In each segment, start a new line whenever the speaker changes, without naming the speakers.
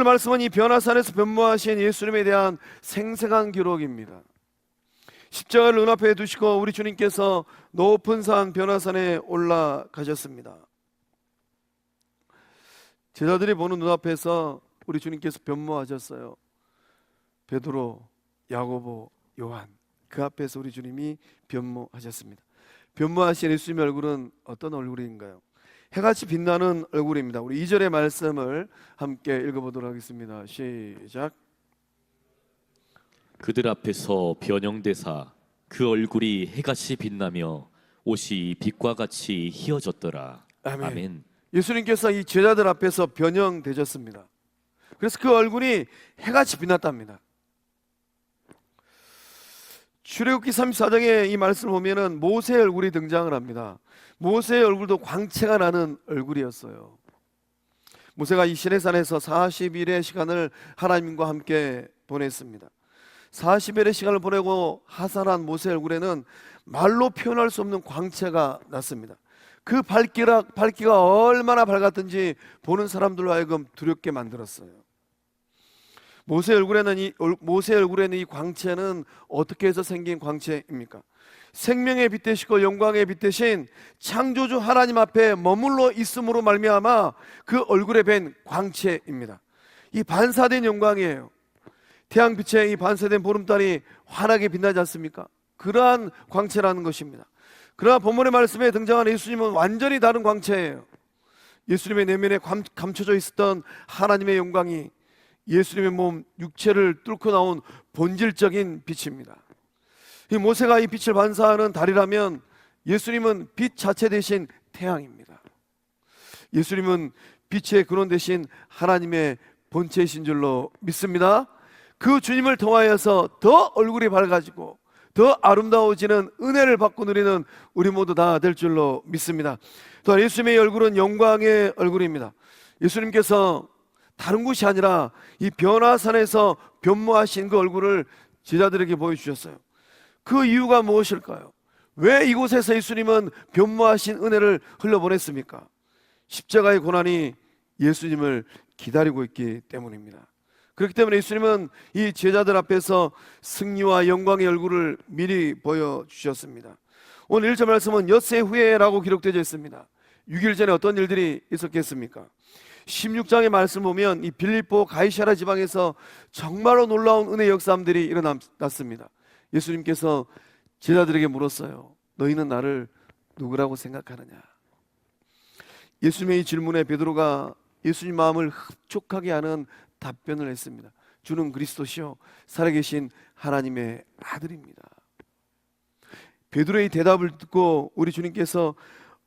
오늘 말씀은 이 변화산에서 변모하신 예수님에 대한 생생한 기록입니다. 십자가를 눈앞에 두시고 우리 주님께서 높은 산 변화산에 올라가셨습니다. 제자들이 보는 눈앞에서 우리 주님께서 변모하셨어요. 베드로, 야고보, 요한 그 앞에서 우리 주님이 변모하셨습니다. 변모하신 예수님의 얼굴은 어떤 얼굴인가요? 해같이 빛나는 얼굴입니다. 우리 2절의 말씀을 함께 읽어보도록 하겠습니다. 시작.
그들 앞에서 변형되사 그 얼굴이 해같이 빛나며 옷이 빛과 같이 희어졌더라.
아멘.
아멘.
예수님께서 이 제자들 앞에서 변형되셨습니다. 그래서 그 얼굴이 해같이 빛났답니다. 출애굽기 34장에 이 말씀을 보면은 모세의 얼굴이 등장을 합니다. 모세의 얼굴도 광채가 나는 얼굴이었어요. 모세가 이 시내산에서 40일의 시간을 하나님과 함께 보냈습니다. 40일의 시간을 보내고 하산한 모세 얼굴에는 말로 표현할 수 없는 광채가 났습니다. 그 밝기가, 밝기가 얼마나 밝았든지 보는 사람들로 하여금 두렵게 만들었어요. 모세 얼굴에는 이 얼- 모세 얼굴에는 이 광채는 어떻게 해서 생긴 광채입니까? 생명의 빛 되시고 영광의 빛 되신 창조주 하나님 앞에 머물러 있음으로 말미암아 그 얼굴에 밴 광채입니다. 이 반사된 영광이에요. 태양빛에 이 반사된 보름달이 환하게 빛나지 않습니까? 그러한 광채라는 것입니다. 그러나 본문의 말씀에 등장하는 예수님은 완전히 다른 광채예요. 예수님의 내면에 감, 감춰져 있었던 하나님의 영광이 예수님의 몸 육체를 뚫고 나온 본질적인 빛입니다. 이 모세가 이 빛을 반사하는 달이라면 예수님은 빛 자체 대신 태양입니다. 예수님은 빛의 근원 대신 하나님의 본체이신 줄로 믿습니다. 그 주님을 통하여서 더 얼굴이 밝아지고 더 아름다워지는 은혜를 받고 누리는 우리 모두 다 될 줄로 믿습니다. 또한 예수님의 얼굴은 영광의 얼굴입니다. 예수님께서 다른 곳이 아니라 이 변화산에서 변모하신 그 얼굴을 제자들에게 보여주셨어요. 그 이유가 무엇일까요? 왜 이곳에서 예수님은 변모하신 은혜를 흘려보냈습니까? 십자가의 고난이 예수님을 기다리고 있기 때문입니다. 그렇기 때문에 예수님은 이 제자들 앞에서 승리와 영광의 얼굴을 미리 보여주셨습니다. 오늘 1절 말씀은 엿새 후에라고 기록되어 있습니다. 6일 전에 어떤 일들이 있었겠습니까? 16장의 말씀 보면 이 빌립보 가이샤라 지방에서 정말로 놀라운 은혜 역사들이 일어났습니다. 예수님께서 제자들에게 물었어요. 너희는 나를 누구라고 생각하느냐? 예수님의 이 질문에 베드로가 예수님 마음을 흡족하게 하는 답변을 했습니다. 주는 그리스도시요 살아계신 하나님의 아들입니다. 베드로의 대답을 듣고 우리 주님께서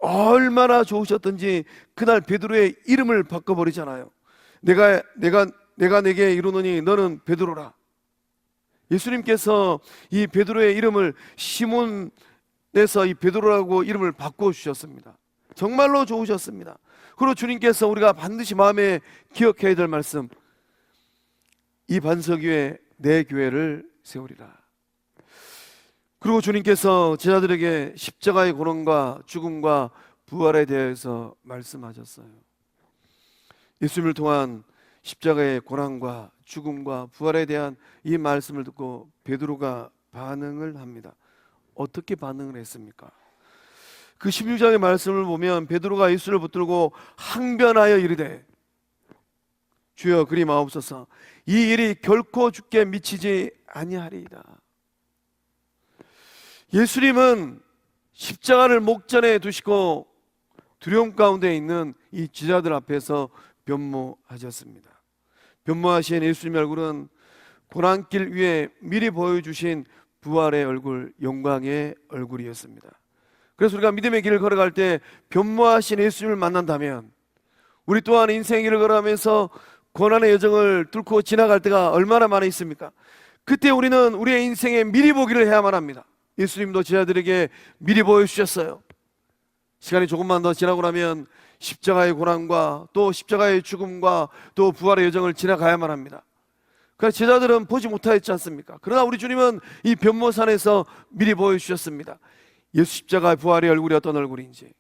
얼마나 좋으셨던지 그날 베드로의 이름을 바꿔 버리잖아요. 내가 내가 내가 내게 이르노니 너는 베드로라. 예수님께서 이 베드로의 이름을 시몬에서 이 베드로라고 이름을 바꿔 주셨습니다. 정말로 좋으셨습니다. 그리고 주님께서 우리가 반드시 마음에 기억해야 될 말씀. 이 반석 위에 내 교회를 세우리라. 그리고 주님께서 제자들에게 십자가의 고난과 죽음과 부활에 대해서 말씀하셨어요. 예수님을 통한 십자가의 고난과 죽음과 부활에 대한 이 말씀을 듣고 베드로가 반응을 합니다. 어떻게 반응을 했습니까? 그 16장의 말씀을 보면 베드로가 예수를 붙들고 항변하여 이르되 주여 그리 마옵소서 이 일이 결코 죽게 미치지 아니하리이다. 예수님은 십자가를 목전에 두시고 두려움 가운데 있는 이 지자들 앞에서 변모하셨습니다. 변모하신 예수님의 얼굴은 고난길 위에 미리 보여주신 부활의 얼굴, 영광의 얼굴이었습니다. 그래서 우리가 믿음의 길을 걸어갈 때 변모하신 예수님을 만난다면 우리 또한 인생의 길을 걸어가면서 고난의 여정을 뚫고 지나갈 때가 얼마나 많이 있습니까? 그때 우리는 우리의 인생에 미리 보기를 해야만 합니다. 예수님도 제자들에게 미리 보여주셨어요. 시간이 조금만 더 지나고 나면 십자가의 고난과 또 십자가의 죽음과 또 부활의 여정을 지나가야만 합니다. 그래서 제자들은 보지 못하였지 않습니까? 그러나 우리 주님은 이 변모산에서 미리 보여주셨습니다. 예수 십자가의 부활의 얼굴이 어떤 얼굴인지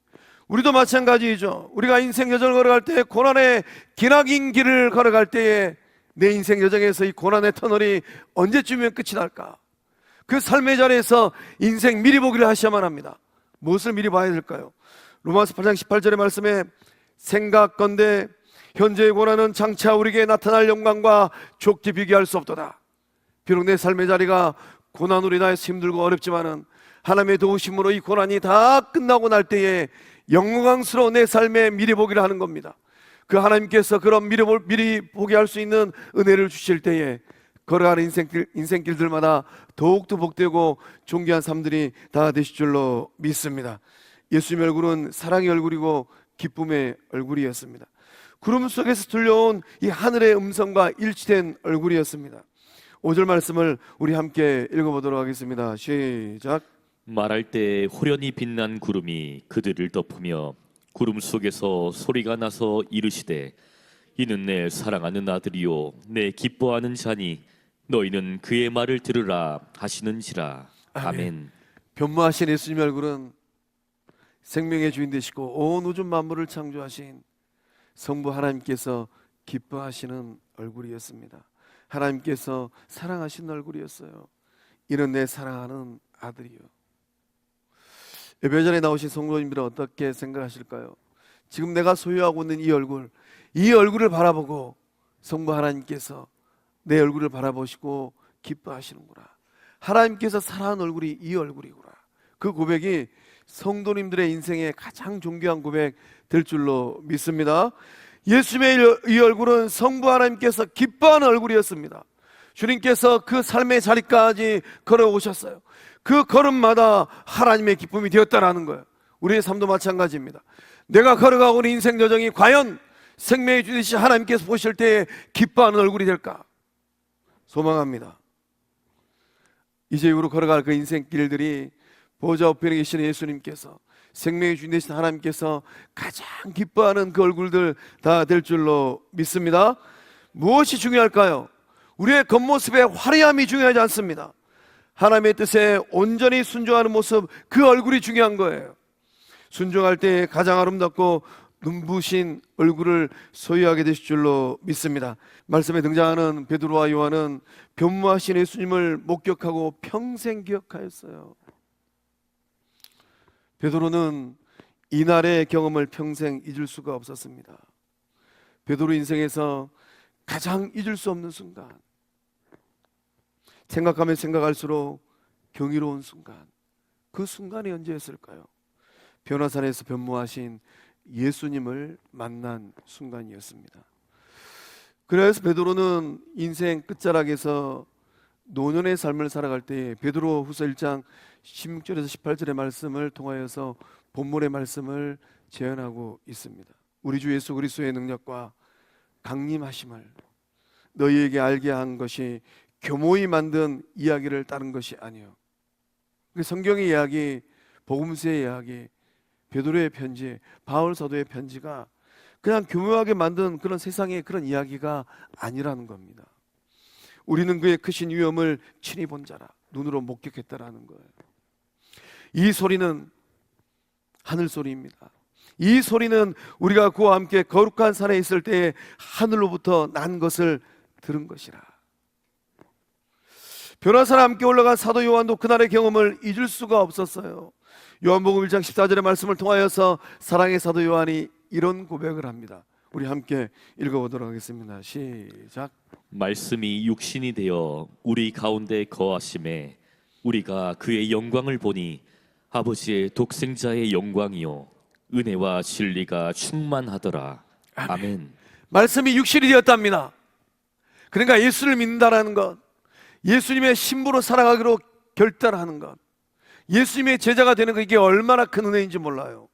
우리도 마찬가지이죠. 우리가 인생 여정을 걸어갈 때 고난의 기나긴 길을 걸어갈 때에 내 인생 여정에서 이 고난의 터널이 언제쯤이면 끝이 날까? 그 삶의 자리에서 인생 미리 보기를 하셔야만 합니다. 무엇을 미리 봐야 될까요? 로마서 8장 18절의 말씀에 생각건대 현재의 고난은 장차 우리에게 나타날 영광과 좋게 비교할 수 없도다. 비록 내 삶의 자리가 고난으로 인하여서 힘들고 어렵지만은 하나님의 도우심으로 이 고난이 다 끝나고 날 때에 영광스러운 내 삶에 미리 보기를 하는 겁니다. 그 하나님께서 그런 미리 보게 할 수 있는 은혜를 주실 때에 걸어가는 인생길, 인생길들마다 더욱더 복되고 존귀한 삶들이 다 되실 줄로 믿습니다. 예수님의 얼굴은 사랑의 얼굴이고 기쁨의 얼굴이었습니다. 구름 속에서 들려온 이 하늘의 음성과 일치된 얼굴이었습니다. 5절 말씀을 우리 함께 읽어보도록 하겠습니다. 시작.
말할 때 호련히 빛난 구름이 그들을 덮으며 구름 속에서 소리가 나서 이르시되 이는 내 사랑하는 아들이요 내 기뻐하는 자니 너희는 그의 말을 들으라 하시는지라 아멘.
변모하신 예수님의 얼굴은 생명의 주인 되시고 온 우주 만물을 창조하신 성부 하나님께서 기뻐하시는 얼굴이었습니다. 하나님께서 사랑하신 얼굴이었어요. 이는 내 사랑하는 아들이요. 예배 전에 나오신 성도님들은 어떻게 생각하실까요? 지금 내가 소유하고 있는 이 얼굴, 이 얼굴을 바라보고 성부 하나님께서 내 얼굴을 바라보시고 기뻐하시는구나. 하나님께서 사랑하는 얼굴이 이 얼굴이구나. 그 고백이 성도님들의 인생의 가장 존귀한 고백 될 줄로 믿습니다. 예수님의 이 얼굴은 성부 하나님께서 기뻐하는 얼굴이었습니다. 주님께서 그 삶의 자리까지 걸어오셨어요. 그 걸음마다 하나님의 기쁨이 되었다라는 거예요. 우리의 삶도 마찬가지입니다. 내가 걸어가고 있는 인생 여정이 과연 생명의 주이신 하나님께서 보실 때에 기뻐하는 얼굴이 될까? 소망합니다. 이제 이후로 걸어갈 그 인생 길들이 보좌 우편에 계시는 예수님께서 생명의 주인 되신 하나님께서 가장 기뻐하는 그 얼굴들 다 될 줄로 믿습니다. 무엇이 중요할까요? 우리의 겉모습의 화려함이 중요하지 않습니다. 하나님의 뜻에 온전히 순종하는 모습, 그 얼굴이 중요한 거예요. 순종할 때 가장 아름답고 눈부신 얼굴을 소유하게 되실 줄로 믿습니다. 말씀에 등장하는 베드로와 요한은 변모하신 예수님을 목격하고 평생 기억하였어요. 베드로는 이날의 경험을 평생 잊을 수가 없었습니다. 베드로 인생에서 가장 잊을 수 없는 순간, 생각하면 생각할수록 경이로운 순간, 그 순간이 언제였을까요? 변화산에서 변모하신 예수님을 만난 순간이었습니다. 그래서 베드로는 인생 끝자락에서 노년의 삶을 살아갈 때 베드로 후서 1장 16절에서 18절의 말씀을 통하여서 본문의 말씀을 재현하고 있습니다. 우리 주 예수 그리스도의 능력과 강림하심을 너희에게 알게 한 것이 교모이 만든 이야기를 따른 것이 아니요. 그 성경의 이야기, 복음서의 이야기, 베드로의 편지, 바울 사도의 편지가 그냥 교묘하게 만든 그런 세상의 그런 이야기가 아니라는 겁니다. 우리는 그의 크신 위엄을 친히 본 자라 눈으로 목격했다라는 거예요. 이 소리는 하늘 소리입니다. 이 소리는 우리가 그와 함께 거룩한 산에 있을 때에 하늘로부터 난 것을 들은 것이라. 변화산에 함께 올라간 사도 요한도 그날의 경험을 잊을 수가 없었어요. 요한복음 1장 14절의 말씀을 통하여서 사랑의 사도 요한이 이런 고백을 합니다. 우리 함께 읽어보도록 하겠습니다. 시작.
말씀이 육신이 되어 우리 가운데 거하심에 우리가 그의 영광을 보니 아버지의 독생자의 영광이요 은혜와 진리가 충만하더라. 아멘.
말씀이 육신이 되었답니다. 그러니까 예수를 믿는다라는 것, 예수님의 신부로 살아가기로 결단하는 것, 예수님의 제자가 되는 것 이게 얼마나 큰 은혜인지 몰라요.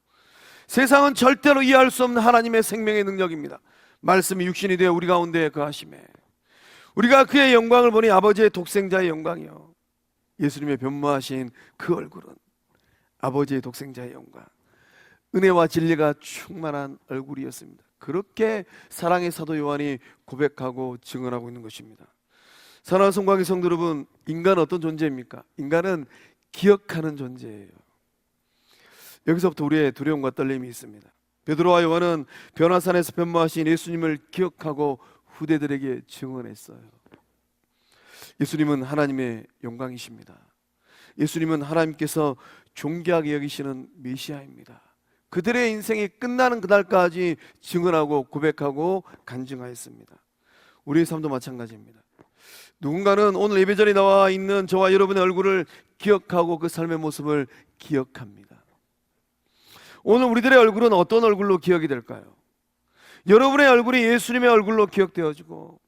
세상은 절대로 이해할 수 없는 하나님의 생명의 능력입니다. 말씀이 육신이 되어 우리 가운데 거하심에 우리가 그의 영광을 보니 아버지의 독생자의 영광이요. 예수님의 변모하신 그 얼굴은 아버지의 독생자의 영광. 은혜와 진리가 충만한 얼굴이었습니다. 그렇게 사랑의 사도 요한이 고백하고 증언하고 있는 것입니다. 사랑하는 성광의 성도 여러분, 인간은 어떤 존재입니까? 인간은 기억하는 존재예요. 여기서부터 우리의 두려움과 떨림이 있습니다. 베드로와 요한은 변화산에서 변모하신 예수님을 기억하고 후대들에게 증언했어요. 예수님은 하나님의 영광이십니다. 예수님은 하나님께서 존귀하게 여기시는 메시아입니다. 그들의 인생이 끝나는 그날까지 증언하고 고백하고 간증하였습니다. 우리의 삶도 마찬가지입니다. 누군가는 오늘 예배전에 나와 있는 저와 여러분의 얼굴을 기억하고 그 삶의 모습을 기억합니다. 오늘 우리들의 얼굴은 어떤 얼굴로 기억이 될까요? 여러분의 얼굴이 예수님의 얼굴로 기억되어지고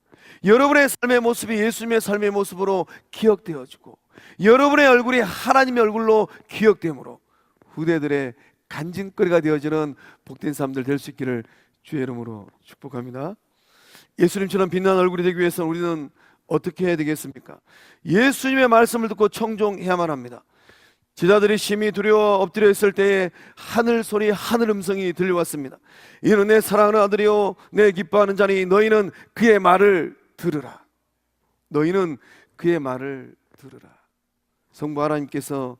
여러분의 삶의 모습이 예수님의 삶의 모습으로 기억되어지고 여러분의 얼굴이 하나님의 얼굴로 기억되므로 후대들의 간증거리가 되어지는 복된 사람들 될 수 있기를 주의 이름으로 축복합니다. 예수님처럼 빛나는 얼굴이 되기 위해서 우리는 어떻게 해야 되겠습니까? 예수님의 말씀을 듣고 청종해야만 합니다. 제자들이 심히 두려워 엎드려 있을 때에 하늘 소리 하늘 음성이 들려왔습니다. 이는 내 사랑하는 아들이요 내 기뻐하는 자니 너희는 그의 말을 들으라. 너희는 그의 말을 들으라. 성부 하나님께서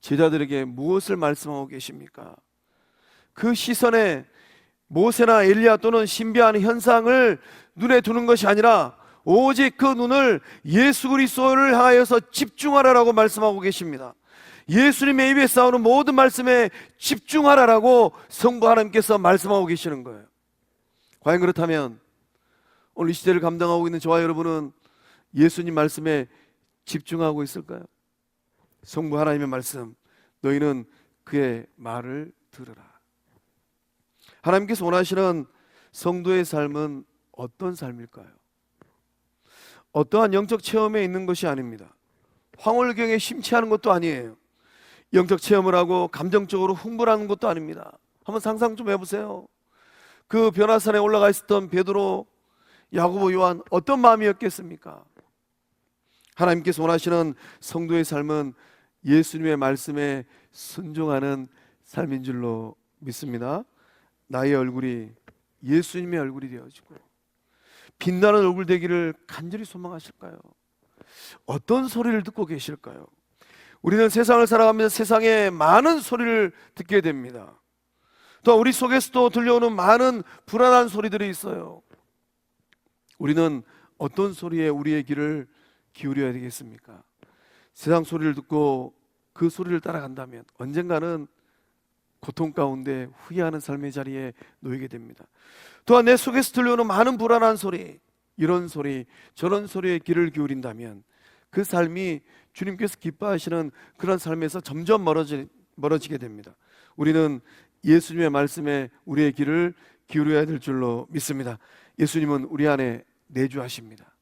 제자들에게 무엇을 말씀하고 계십니까? 그 시선에 모세나 엘리야 또는 신비한 현상을 눈에 두는 것이 아니라 오직 그 눈을 예수 그리스도를 향하여서 집중하라라고 말씀하고 계십니다. 예수님의 입에 싸우는 모든 말씀에 집중하라라고 성부 하나님께서 말씀하고 계시는 거예요. 과연 그렇다면 오늘 이 시대를 감당하고 있는 저와 여러분은 예수님 말씀에 집중하고 있을까요? 성부 하나님의 말씀 너희는 그의 말을 들으라. 하나님께서 원하시는 성도의 삶은 어떤 삶일까요? 어떠한 영적 체험에 있는 것이 아닙니다. 황홀경에 심취하는 것도 아니에요. 영적 체험을 하고 감정적으로 흥분하는 것도 아닙니다. 한번 상상 좀 해보세요. 그 변화산에 올라가 있었던 베드로, 야고보, 요한 어떤 마음이었겠습니까? 하나님께서 원하시는 성도의 삶은 예수님의 말씀에 순종하는 삶인 줄로 믿습니다. 나의 얼굴이 예수님의 얼굴이 되어지고 빛나는 얼굴 되기를 간절히 소망하실까요? 어떤 소리를 듣고 계실까요? 우리는 세상을 살아가면서 세상에 많은 소리를 듣게 됩니다. 또 우리 속에서도 들려오는 많은 불안한 소리들이 있어요. 우리는 어떤 소리에 우리의 귀를 기울여야 되겠습니까? 세상 소리를 듣고 그 소리를 따라간다면 언젠가는 고통 가운데 후회하는 삶의 자리에 놓이게 됩니다. 또한 내 속에서 들려오는 많은 불안한 소리, 이런 소리, 저런 소리에 귀를 기울인다면 그 삶이 주님께서 기뻐하시는 그런 삶에서 점점 멀어지, 멀어지게 됩니다. 우리는 예수님의 말씀에 우리의 귀를 기울여야 될 줄로 믿습니다. 예수님은 우리 안에 내주하십니다.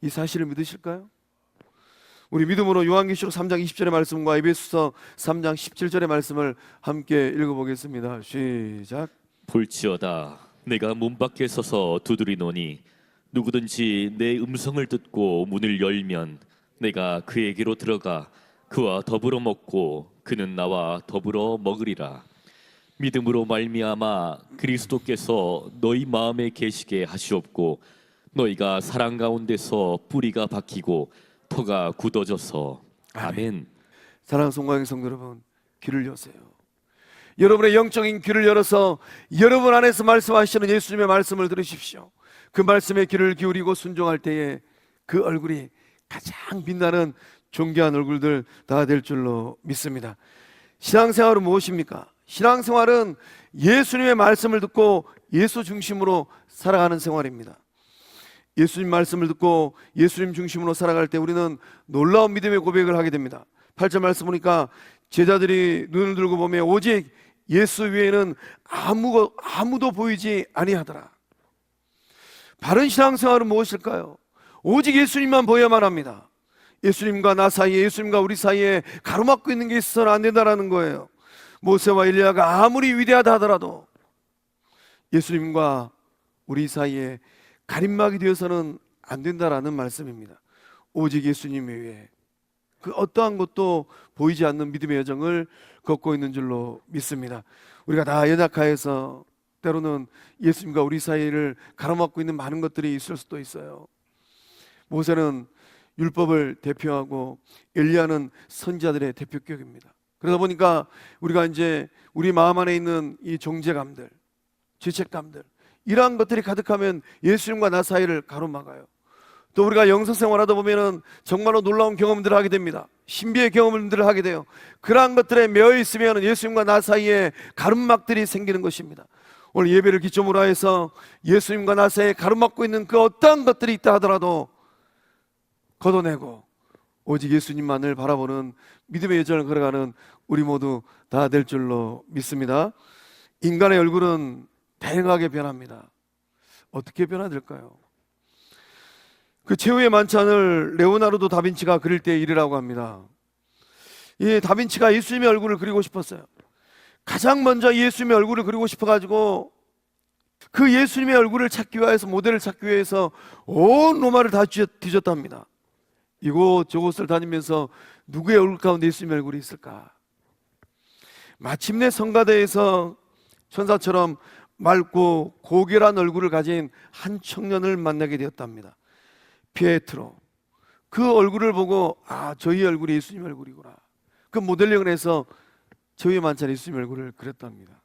이 사실을 믿으실까요? 우리 믿음으로 요한계시록 3장 20절의 말씀과 에베소서 3장 17절의 말씀을 함께 읽어보겠습니다. 시작.
볼지어다 내가 문 밖에 서서 두드리노니 누구든지 내 음성을 듣고 문을 열면 내가 그에게로 들어가 그와 더불어 먹고 그는 나와 더불어 먹으리라 믿음으로 말미암아 그리스도께서 너희 마음에 계시게 하시옵고 너희가 사랑 가운데서 뿌리가 박히고 터가 굳어져서 아멘.
사랑하는 송광의 성도 여러분, 귀를 여세요. 여러분의 영적인 귀를 열어서 여러분 안에서 말씀하시는 예수님의 말씀을 들으십시오. 그 말씀에 귀를 기울이고 순종할 때에 그 얼굴이 가장 빛나는 존귀한 얼굴들 다 될 줄로 믿습니다. 신앙생활은 무엇입니까? 신앙생활은 예수님의 말씀을 듣고 예수 중심으로 살아가는 생활입니다. 예수님 말씀을 듣고 예수님 중심으로 살아갈 때 우리는 놀라운 믿음의 고백을 하게 됩니다. 8절 말씀 보니까 제자들이 눈을 들고 보면 오직 예수 외에는 아무, 아무도 보이지 아니하더라. 바른 신앙생활은 무엇일까요? 오직 예수님만 보여야만 합니다. 예수님과 나 사이에 예수님과 우리 사이에 가로막고 있는 게 있어서는 안 된다라는 거예요. 모세와 엘리야가 아무리 위대하다 하더라도 예수님과 우리 사이에 가림막이 되어서는 안 된다라는 말씀입니다. 오직 예수님 외에 그 어떠한 것도 보이지 않는 믿음의 여정을 걷고 있는 줄로 믿습니다. 우리가 다 연약하여서 때로는 예수님과 우리 사이를 가로막고 있는 많은 것들이 있을 수도 있어요. 모세는 율법을 대표하고 엘리야는 선지자들의 대표격입니다. 그러다 보니까 우리가 이제 우리 마음 안에 있는 이 정죄감들, 죄책감들 이러한 것들이 가득하면 예수님과 나 사이를 가로막아요. 또 우리가 영성 생활하다 보면은 정말로 놀라운 경험들을 하게 됩니다. 신비의 경험들을 하게 돼요. 그러한 것들에 매여 있으면 예수님과 나 사이에 가름막들이 생기는 것입니다. 오늘 예배를 기점으로 해서 예수님과 나 사이에 가로막고 있는 그 어떠한 것들이 있다 하더라도 걷어내고 오직 예수님만을 바라보는 믿음의 여정을 걸어가는 우리 모두 다 될 줄로 믿습니다. 인간의 얼굴은 다양하게 변합니다. 어떻게 변화될까요? 그 최후의 만찬을 레오나르도 다빈치가 그릴 때 일이라고 합니다. 이 다빈치가 예수님의 얼굴을 그리고 싶었어요. 가장 먼저 예수님의 얼굴을 그리고 싶어가지고 그 예수님의 얼굴을 찾기 위해서 모델을 찾기 위해서 온 로마를 다 뒤졌- 뒤졌답니다. 이곳 저곳을 다니면서 누구의 얼굴 가운데 예수님의 얼굴이 있을까? 마침내 성가대에서 천사처럼 맑고 고결한 얼굴을 가진 한 청년을 만나게 되었답니다. 피에트로. 그 얼굴을 보고 아 저희 얼굴이 예수님 얼굴이구나. 그 모델링을 해서 저희 만찬 예수님 얼굴을 그렸답니다.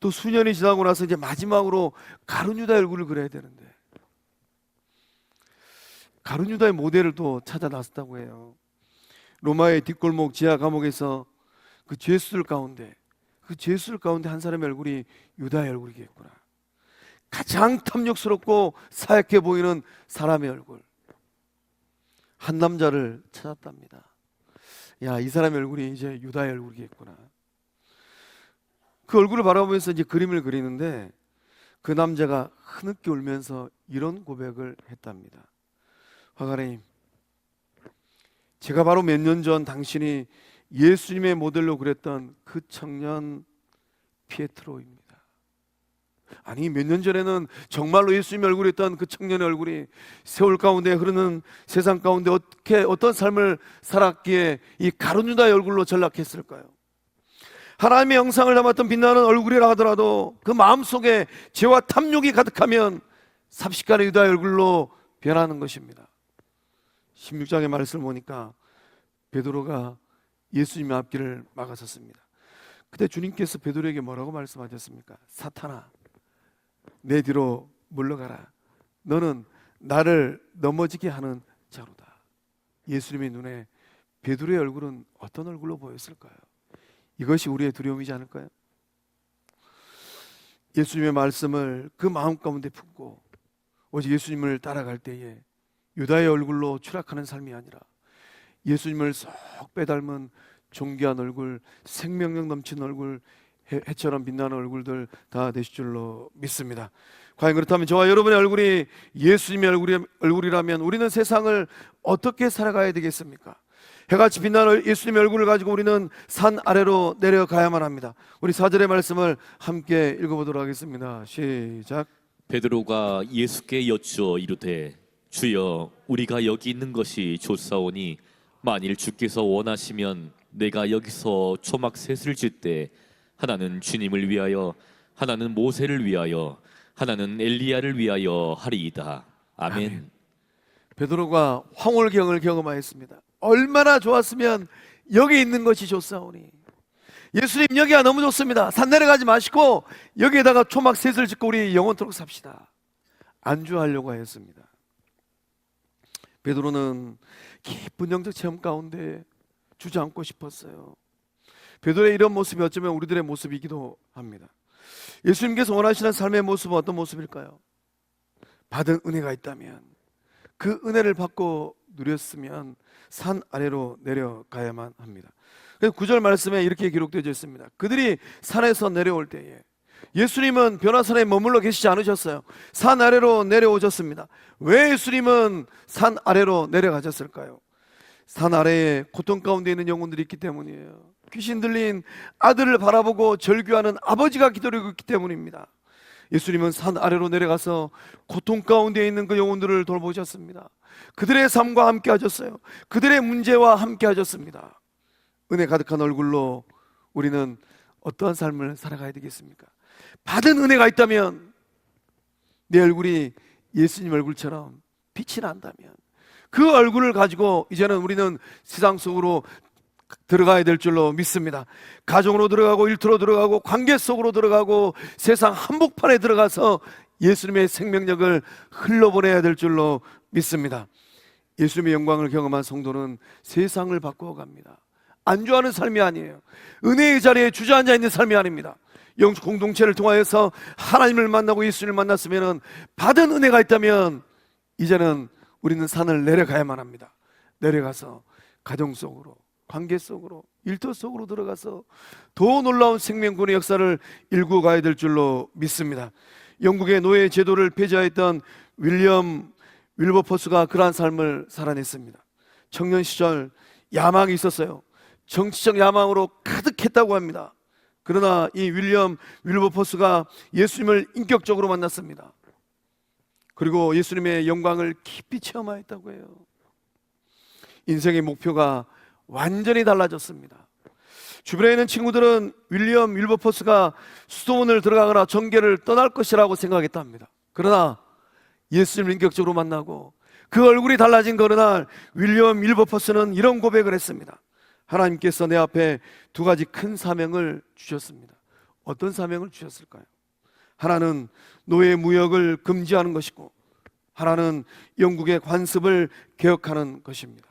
또 수년이 지나고 나서 이제 마지막으로 가룟 유다 얼굴을 그려야 되는데 가룟 유다의 모델을 또 찾아 나섰다고 해요. 로마의 뒷골목 지하 감옥에서 그 죄수들 가운데 그 죄수들 가운데 한 사람의 얼굴이 유다의 얼굴이겠구나. 가장 탐욕스럽고 사약해 보이는 사람의 얼굴. 한 남자를 찾았답니다. 야, 이 사람의 얼굴이 이제 유다의 얼굴이겠구나. 그 얼굴을 바라보면서 이제 그림을 그리는데 그 남자가 흐느끼 울면서 이런 고백을 했답니다. 화가님, 제가 바로 몇 년 전 당신이 예수님의 모델로 그렸던 그 청년 피에트로입니다. 아니 몇 년 전에는 정말로 예수님의 얼굴이었던 그 청년의 얼굴이 세월 가운데 흐르는 세상 가운데 어떻게 어떤 삶을 살았기에 이 가룟유다의 얼굴로 전락했을까요? 하나님의 영상을 담았던 빛나는 얼굴이라 하더라도 그 마음 속에 죄와 탐욕이 가득하면 삽시간의 유다의 얼굴로 변하는 것입니다. 16장의 말씀을 보니까 베드로가 예수님의 앞길을 막아섰습니다. 그때 주님께서 베드로에게 뭐라고 말씀하셨습니까? 사탄아, 내 뒤로 물러가라. 너는 나를 넘어지게 하는 자로다. 예수님의 눈에 베드로의 얼굴은 어떤 얼굴로 보였을까요? 이것이 우리의 두려움이지 않을까요? 예수님의 말씀을 그 마음 가운데 품고 오직 예수님을 따라갈 때에 유다의 얼굴로 추락하는 삶이 아니라 예수님을 쏙 빼닮은 존귀한 얼굴, 생명력 넘치는 얼굴, 해- 해처럼 빛나는 얼굴들 다 되실 줄로 믿습니다. 과연 그렇다면 저와 여러분의 얼굴이 예수님의 얼굴이, 얼굴이라면 우리는 세상을 어떻게 살아가야 되겠습니까? 해같이 빛나는 예수님의 얼굴을 가지고 우리는 산 아래로 내려가야만 합니다. 우리 사절의 말씀을 함께 읽어보도록 하겠습니다. 시작.
베드로가 예수께 여쭈어 이르되 주여 우리가 여기 있는 것이 좋사오니 만일 주께서 원하시면 내가 여기서 초막 셋을 질 때 하나는 주님을 위하여 하나는 모세를 위하여 하나는 엘리야를 위하여 하리이다 아멘.
아멘. 베드로가 황홀경을 경험하였습니다. 얼마나 좋았으면 여기 있는 것이 좋사오니. 예수님 여기가 너무 좋습니다. 산 내려가지 마시고 여기에다가 초막 셋을 짓고 우리 영원토록 삽시다. 안주하려고 하였습니다. 베드로는 기쁜 영적 체험 가운데 주저앉고 싶었어요. 베드로의 이런 모습이 어쩌면 우리들의 모습이기도 합니다. 예수님께서 원하시는 삶의 모습은 어떤 모습일까요? 받은 은혜가 있다면 그 은혜를 받고 누렸으면 산 아래로 내려가야만 합니다. 그래서 구절 말씀에 이렇게 기록되어 있습니다. 그들이 산에서 내려올 때에 예수님은 변화산에 머물러 계시지 않으셨어요. 산 아래로 내려오셨습니다. 왜 예수님은 산 아래로 내려가셨을까요? 산 아래에 고통 가운데 있는 영혼들이 있기 때문이에요. 귀신 들린 아들을 바라보고 절규하는 아버지가 기다리고 있기 때문입니다. 예수님은 산 아래로 내려가서 고통 가운데 있는 그 영혼들을 돌보셨습니다. 그들의 삶과 함께 하셨어요. 그들의 문제와 함께 하셨습니다. 은혜 가득한 얼굴로 우리는 어떠한 삶을 살아가야 되겠습니까? 받은 은혜가 있다면 내 얼굴이 예수님 얼굴처럼 빛이 난다면 그 얼굴을 가지고 이제는 우리는 세상 속으로 들어가야 될 줄로 믿습니다. 가정으로 들어가고 일터로 들어가고 관계 속으로 들어가고 세상 한복판에 들어가서 예수님의 생명력을 흘러보내야 될 줄로 믿습니다. 예수님의 영광을 경험한 성도는 세상을 바꾸어 갑니다. 안주하는 삶이 아니에요. 은혜의 자리에 주저앉아 있는 삶이 아닙니다. 영적 공동체를 통하여서 하나님을 만나고 예수님을 만났으면 받은 은혜가 있다면 이제는 우리는 산을 내려가야만 합니다. 내려가서 가정 속으로 관계 속으로 일터 속으로 들어가서 더 놀라운 생명군의 역사를 일구 가야 될 줄로 믿습니다. 영국의 노예 제도를 폐지하였던 윌리엄 윌버포스가 그러한 삶을 살아냈습니다. 청년 시절 야망이 있었어요. 정치적 야망으로 가득했다고 합니다. 그러나 이 윌리엄 윌버포스가 예수님을 인격적으로 만났습니다. 그리고 예수님의 영광을 깊이 체험하였다고 해요. 인생의 목표가 완전히 달라졌습니다. 주변에 있는 친구들은 윌리엄 윌버포스가 수도원을 들어가거나 정계를 떠날 것이라고 생각했답니다. 그러나 예수님을 인격적으로 만나고 그 얼굴이 달라진 그 어느 날 윌리엄 윌버포스는 이런 고백을 했습니다. 하나님께서 내 앞에 두 가지 큰 사명을 주셨습니다. 어떤 사명을 주셨을까요? 하나는 노예 무역을 금지하는 것이고 하나는 영국의 관습을 개혁하는 것입니다.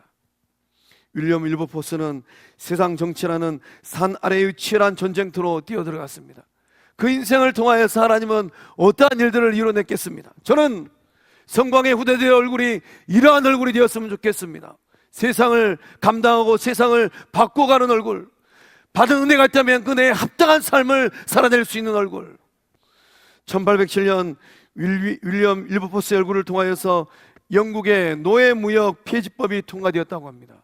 윌리엄 윌버포스는 세상 정치라는 산 아래의 치열한 전쟁터로 뛰어들어갔습니다. 그 인생을 통하여서 하나님은 어떠한 일들을 이뤄냈겠습니다. 저는 성광의 후대들의 얼굴이 이러한 얼굴이 되었으면 좋겠습니다. 세상을 감당하고 세상을 바꿔가는 얼굴, 받은 은혜가 있다면 그 은혜에 합당한 삶을 살아낼 수 있는 얼굴. 1807년 윌리, 윌리엄 윌버포스의 얼굴을 통하여서 영국의 노예 무역 폐지법이 통과되었다고 합니다.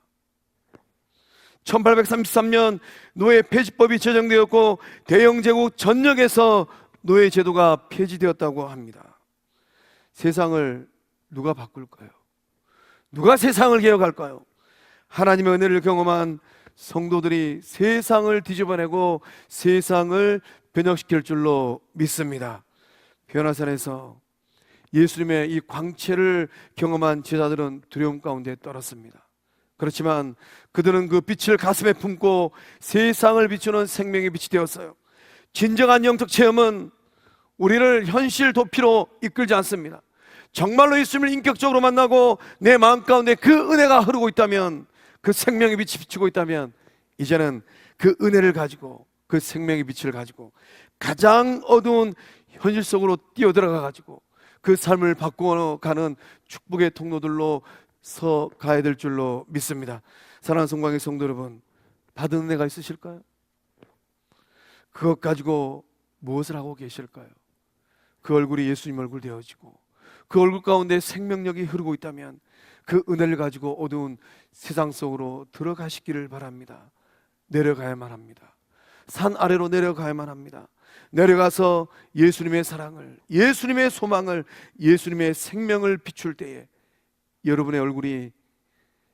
1833년 노예 폐지법이 제정되었고 대영 제국 전역에서 노예 제도가 폐지되었다고 합니다. 세상을 누가 바꿀까요? 누가 세상을 개혁할까요? 하나님의 은혜를 경험한 성도들이 세상을 뒤집어내고 세상을 변혁시킬 줄로 믿습니다. 변화산에서 예수님의 이 광채를 경험한 제자들은 두려움 가운데 떨었습니다. 그렇지만 그들은 그 빛을 가슴에 품고 세상을 비추는 생명의 빛이 되었어요. 진정한 영적 체험은 우리를 현실 도피로 이끌지 않습니다. 정말로 예수님을 인격적으로 만나고 내 마음 가운데 그 은혜가 흐르고 있다면 그 생명의 빛이 비추고 있다면 이제는 그 은혜를 가지고 그 생명의 빛을 가지고 가장 어두운 현실 속으로 뛰어들어가 가지고 그 삶을 바꾸어 가는 축복의 통로들로 서 가야 될 줄로 믿습니다. 사랑하는 성광의 성도 여러분, 받은 은혜가 있으실까요? 그것 가지고 무엇을 하고 계실까요? 그 얼굴이 예수님 얼굴 되어지고 그 얼굴 가운데 생명력이 흐르고 있다면 그 은혜를 가지고 어두운 세상 속으로 들어가시기를 바랍니다. 내려가야만 합니다. 산 아래로 내려가야만 합니다. 내려가서 예수님의 사랑을, 예수님의 소망을, 예수님의 생명을 비출 때에 여러분의 얼굴이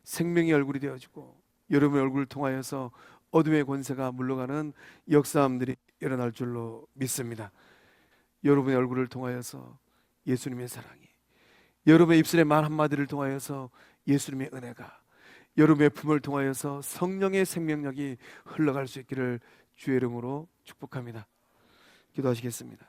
생명의 얼굴이 되어지고 여러분의 얼굴을 통하여서 어둠의 권세가 물러가는 역사함들이 일어날 줄로 믿습니다. 여러분의 얼굴을 통하여서 예수님의 사랑이 여러분의 입술의 말 한마디를 통하여서 예수님의 은혜가 여러분의 품을 통하여서 성령의 생명력이 흘러갈 수 있기를 주의 이름으로 축복합니다. 기도하시겠습니다.